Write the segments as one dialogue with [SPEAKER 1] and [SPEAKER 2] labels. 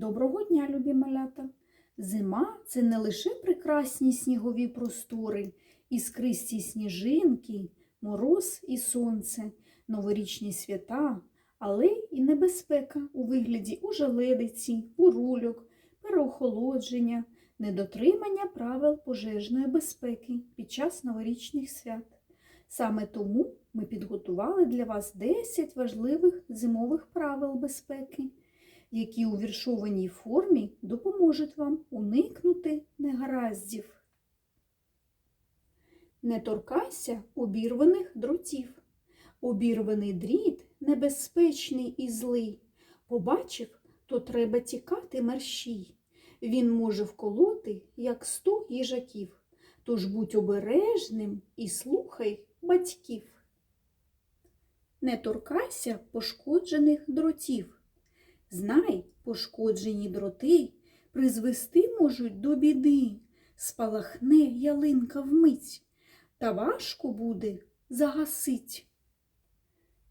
[SPEAKER 1] Доброго дня, любі малята! Зима це не лише прекрасні снігові простори, іскристі сніжинки, мороз і сонце, новорічні свята, але і небезпека у вигляді ужеледиці, бурульок, переохолодження, недотримання правил пожежної безпеки під час новорічних свят. Саме тому ми підготували для вас 10 важливих зимових правил безпеки які у віршованій формі допоможуть вам уникнути негараздів. Не торкайся обірваних дротів. Обірваний дріт небезпечний і злий. Побачив, то треба тікати мерщій. Він може вколоти, як сто їжаків. Тож будь обережним і слухай батьків. Не торкайся пошкоджених дротів. Знай, пошкоджені дроти призвести можуть до біди, спалахне ялинка вмить, та важко буде загасить.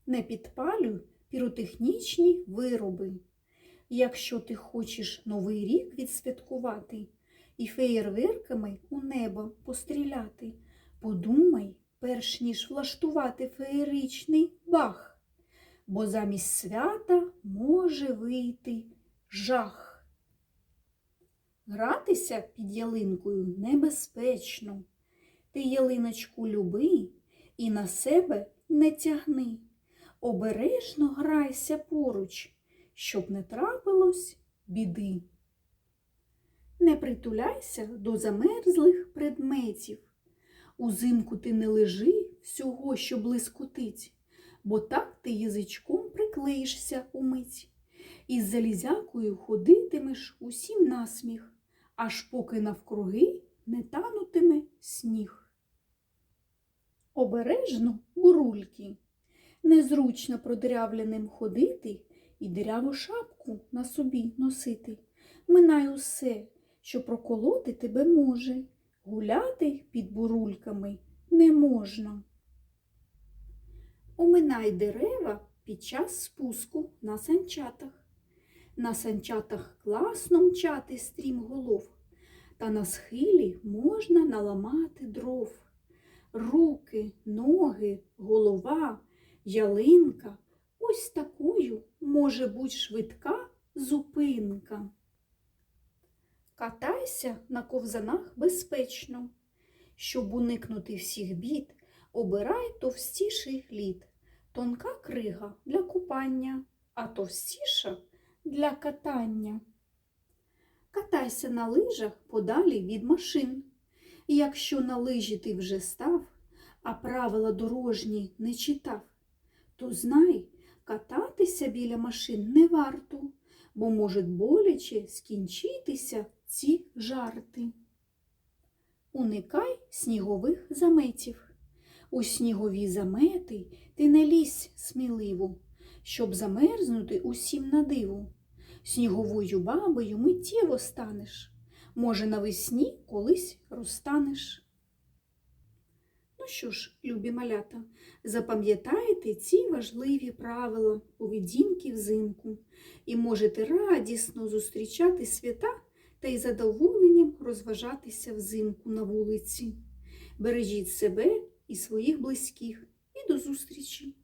[SPEAKER 1] Не підпалюй піротехнічні вироби. Якщо ти хочеш новий рік відсвяткувати і феєрверками у небо постріляти, подумай, перш ніж влаштувати феєричний бах бо замість свята може вийти жах. Гратися під ялинкою небезпечно. Ти ялиночку люби і на себе не тягни. Обережно грайся поруч, щоб не трапилось біди. Не притуляйся до замерзлих предметів. Узимку ти не лежи всього, що блискотить бо так ти язичком приклеїшся умить. Із залізякою ходитимеш усім насміх, аж поки навкруги не танутиме сніг. Обережно бурульки, незручно продирявленим ходити і диряву шапку на собі носити. Минай усе, що проколоти тебе може, гуляти під бурульками не можна. Оминай дерева під час спуску на санчатах. На санчатах класно мчати стрім голов, та на схилі можна наламати дров. Руки, ноги, голова, ялинка ось такою може бути швидка зупинка. Катайся на ковзанах безпечно. Щоб уникнути всіх бід, обирай товстіший лід. Тонка крига для купання, а товстіша для катання. Катайся на лижах подалі від машин. Якщо на лижі ти вже став, а правила дорожні не читав, то знай, кататися біля машин не варто, бо можуть боляче скінчитися ці жарти. Уникай снігових заметів. У снігові замети ти не лізь сміливо, щоб замерзнути усім на диву. Сніговою бабою миттєво станеш, може, навесні колись розтанеш. Ну що ж, любі малята, запам'ятайте ці важливі правила поведінки взимку і можете радісно зустрічати свята та із задоволенням розважатися взимку на вулиці. Бережіть себе і своїх близьких. І до зустрічі!